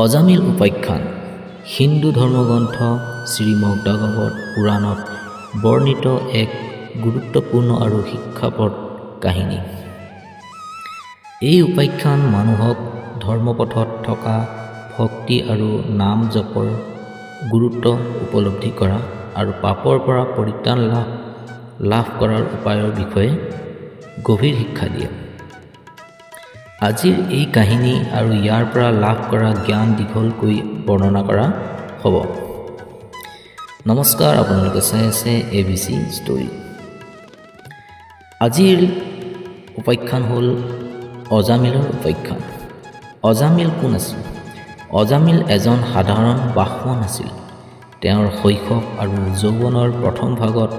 অজামিল উপাখ্যান হিন্দু ধৰ্মগ্ৰন্থ শ্ৰীমদ্ভাগৱত পুৰাণত বৰ্ণিত এক গুৰুত্বপূৰ্ণ আৰু শিক্ষাপদ কাহিনী। এই উপাখ্যান মানুহক ধৰ্মপথত থকা ভক্তি আৰু নাম জপৰ গুৰুত্ব উপলব্ধি কৰা আৰু পাপৰ পৰা পৰিত্ৰাণ লাভ লাভ কৰাৰ উপায়ৰ বিষয়ে গভীৰ শিক্ষা দিয়ে। আজিৰ এই কাহিনী আৰু ইয়াৰ পৰা লাভ কৰা জ্ঞান দীঘলকৈ বৰ্ণনা কৰা হ'ব। নমস্কাৰ আপোনালোকে চাই আছে এ বি চি ষ্টৰী আজিৰ উপাখ্যান হ'ল অজামিলৰ উপাখ্যান। অজামিল কোন আছিল? অজামিল এজন সাধাৰণ ব্ৰাহ্মণ আছিল। তেওঁৰ শৈশৱ আৰু যৌৱনৰ প্ৰথম ভাগত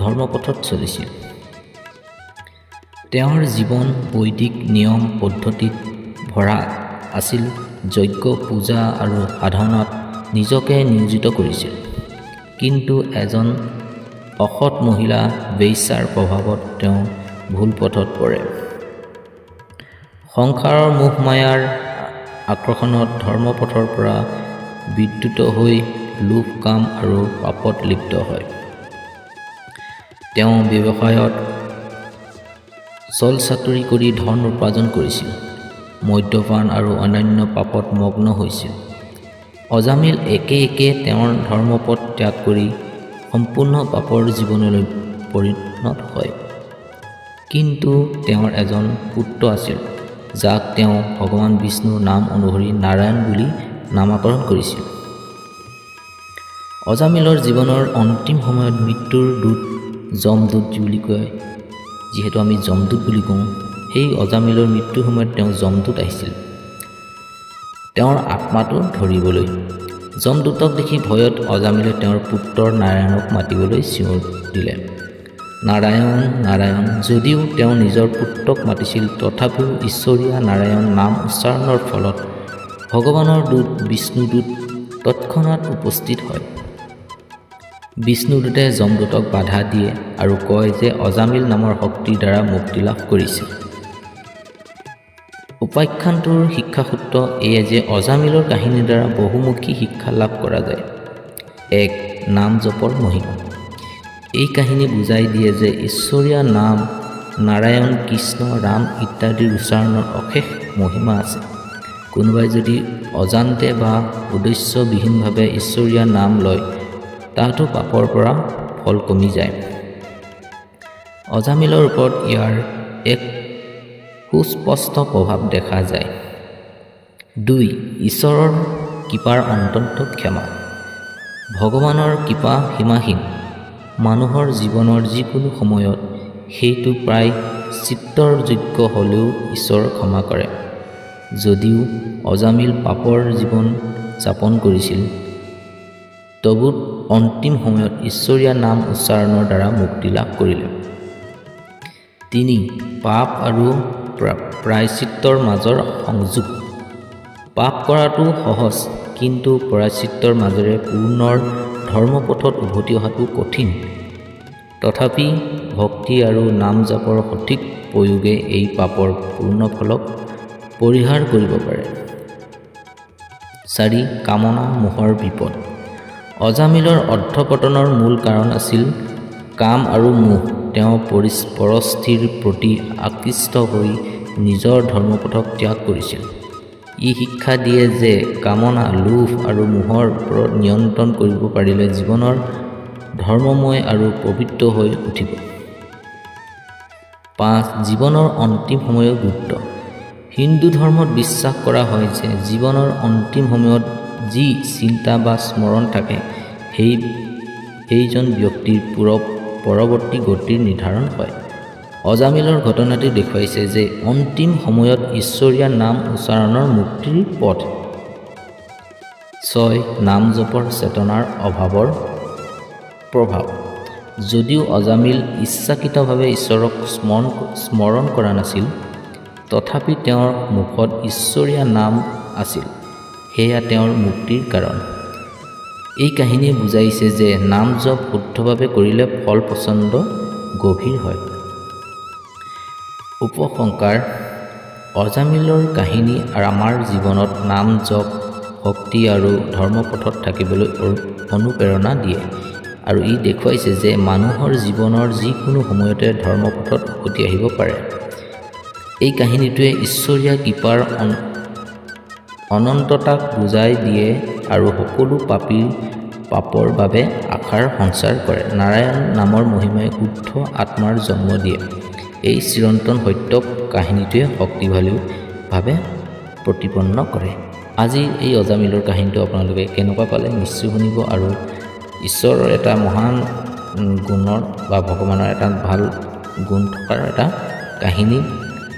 ধৰ্মপথত চলিছিল। তেওঁৰ জীৱন বৈদিক নিয়ম পদ্ধতিত ভৰা আছিল। যজ্ঞ পূজা আৰু সাধনাত নিজকে নিয়োজিত কৰিছিল। কিন্তু এজন অসৎ মহিলা বেশ্যাৰ প্ৰভাৱত তেওঁ ভুল পথত পৰে। সংসাৰৰ মোহ মায়াৰ আকৰ্ষণত ধৰ্মপথৰ পৰা বিদ্যুত হৈ লোভ কাম আৰু পাপত লিপ্ত হয়। তেওঁ ব্যৱসায়ত চল চাতুৰি কৰি ধন উপাৰ্জন কৰিছিল। মদ্যপান আৰু অন্যান্য পাপত মগ্ন হৈছিল। অজামিল একে একে তেওঁৰ ধৰ্মপথ ত্যাগ কৰি সম্পূৰ্ণ পাপৰ জীৱনলৈ পৰিণত হয়। কিন্তু তেওঁৰ এজন পুত্ৰ আছিল যাক তেওঁ ভগৱান বিষ্ণুৰ নাম অনুসৰি নাৰায়ণ বুলি নামাকৰণ কৰিছিল। অজামিলৰ জীৱনৰ অন্তিম সময়ত মৃত্যুৰ দূত যমদূত বুলি কয়। যিহেতু আমি যমদূত বুলি কওঁ সেই অজামিলৰ মৃত্যুৰ সময়ত তেওঁ যমদূত আহিছিল। তেওঁৰ আত্মাটো ধৰিবলৈ যমদূতক দেখি ভয়ত অজামিলে তেওঁৰ পুত্ৰ নাৰায়ণক মাতিবলৈ চিঞৰ দিলে। নাৰায়ণ নাৰায়ণ যদিও তেওঁ নিজৰ পুত্ৰক মাতিছিল তথাপিও ঈশ্বৰীয়া নাৰায়ণ নাম উচ্চাৰণৰ ফলত ভগৱানৰ দূত বিষ্ণুদূত তৎক্ষণাত উপস্থিত হয়। বিষ্ণুদূতে যমদূতক বাধা দিয়ে আৰু কয় যে অজামিল নামৰ শক্তিৰ দ্বাৰা মুক্তি লাভ কৰিছে। উপাখ্যানটোৰ শিক্ষাসূত্ৰ এয়ে যে অজামিলৰ কাহিনীৰ দ্বাৰা বহুমুখী শিক্ষা লাভ কৰা যায়। এক নাম জপৰ মহিমা। এই কাহিনী বুজাই দিয়ে যে ঈশ্বৰীয়া নাম নাৰায়ণ কৃষ্ণ ৰাম ইত্যাদিৰ উচ্চাৰণৰ অশেষ মহিমা আছে। কোনোবাই যদি অজান্তে বা উদ্দেশ্যবিহীনভাৱে ঈশ্বৰীয়া নাম লয় তাতো পাপৰ পৰা ফল কমি যায়। অজামিলৰ ওপৰত ইয়াৰ এক সুস্পষ্ট প্ৰভাৱ দেখা যায়। দুই ঈশ্বৰৰ কৃপাৰ অন্তন্ত ক্ষমা। ভগৱানৰ কৃপা সীমাহীন। মানুহৰ জীৱনৰ যিকোনো সময়ত সেইটো প্ৰায় চিত্তৰ যোগ্য হ'লেও ঈশ্বৰ ক্ষমা কৰে। যদিও অজামিল পাপৰ জীৱন যাপন কৰিছিল তবু অন্তিম সময়ত ঈশ্বৰীয়া নাম উচ্চাৰণৰ দ্বাৰা মুক্তি লাভ কৰিলে। তিনি পাপ আৰু প্ৰায়চিত্ৰৰ মাজৰ সংযোগ। পাপ কৰাটো সহজ কিন্তু প্ৰায়চিত্ৰৰ মাজেৰে পুনৰ ধৰ্মপথত উভতি অহাটো কঠিন। তথাপি ভক্তি আৰু নাম জাপৰ সঠিক প্ৰয়োগে এই পাপৰ পূৰ্ণ ফলক পৰিহাৰ কৰিব পাৰে। চাৰি কামনা মোহৰ বিপদ। অজামিলৰ অৰ্থপতনৰ মূল কাৰণ আছিল কাম আৰু মোহ। তেওঁ পৰি পৰস্থিৰ প্ৰতি আকৃষ্ট হৈ নিজৰ ধৰ্মপথক ত্যাগ কৰিছিল। ই শিক্ষা দিয়ে যে কামনা লোভ আৰু মোহৰ ওপৰত নিয়ন্ত্ৰণ কৰিব পাৰিলে জীৱনৰ ধৰ্মময় আৰু পবিত্ৰ হৈ উঠিব। পাঁচ জীৱনৰ অন্তিম সময়ৰ গুৰুত্ব। হিন্দু ধৰ্মত বিশ্বাস কৰা হয় যে জীৱনৰ অন্তিম সময়ত যি চিন্তা বা স্মৰণ থাকে সেই সেইজন ব্যক্তিৰ পূৰ পৰৱৰ্তী গতিৰ নিৰ্ধাৰণ হয়। অজামিলৰ ঘটনাটি দেখুৱাইছে যে অন্তিম সময়ত ঈশ্বৰীয়া নাম উচ্চাৰণৰ মুক্তিৰ পথ। ছয় নাম জপৰ চেতনাৰ অভাৱৰ প্ৰভাৱ। যদিও অজামিল ইচ্ছাকৃতভাৱে ঈশ্বৰক স্মৰণ স্মৰণ কৰা নাছিল তথাপি তেওঁৰ মুখত ঈশ্বৰীয়া নাম আছিল। সেয়া তেওঁৰ মুক্তিৰ কাৰণ। এই কাহিনীয়ে বুজাইছে যে নাম জপ শুদ্ধভাৱে কৰিলে ফল প্ৰচণ্ড গভীৰ হয়। উপসংকাৰ অজামিলৰ কাহিনী আৰু আমাৰ জীৱনত নাম জপ ভক্তি আৰু ধৰ্মপথত থাকিবলৈ অনুপ্ৰেৰণা দিয়ে আৰু ই দেখুৱাইছে যে মানুহৰ জীৱনৰ যিকোনো সময়তে ধৰ্মপথত উভতি আহিব পাৰে। এই কাহিনীটোৱে ঈশ্বৰীয় কৃপাৰ অনন্ততাক বুজাই দিয়ে আৰু সকলো পাপীৰ পাপৰ বাবে আশাৰ সঞ্চাৰ কৰে। নাৰায়ণ নামৰ মহিমাই শুদ্ধ আত্মাৰ জন্ম দিয়ে। এই চিৰন্তন সত্য কাহিনীটোৱে শক্তিশালীভাৱে প্ৰতিপন্ন কৰে। আজি এই অজামিলৰ কাহিনীটো আপোনালোকে কেনেকুৱা পালে নিশ্চয় শুনিব আৰু ঈশ্বৰৰ এটা মহান গুণৰ বা ভগৱানৰ এটা ভালো গুণ থকাৰ এটা কাহিনী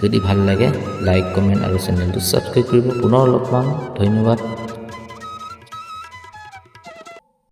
যদি ভালো লাগে লাইক কমেণ্ট আৰু চেনেলটো ছাবস্ক্ৰাইব কৰিব পুনৰ লগ পাম ধন্যবাদ।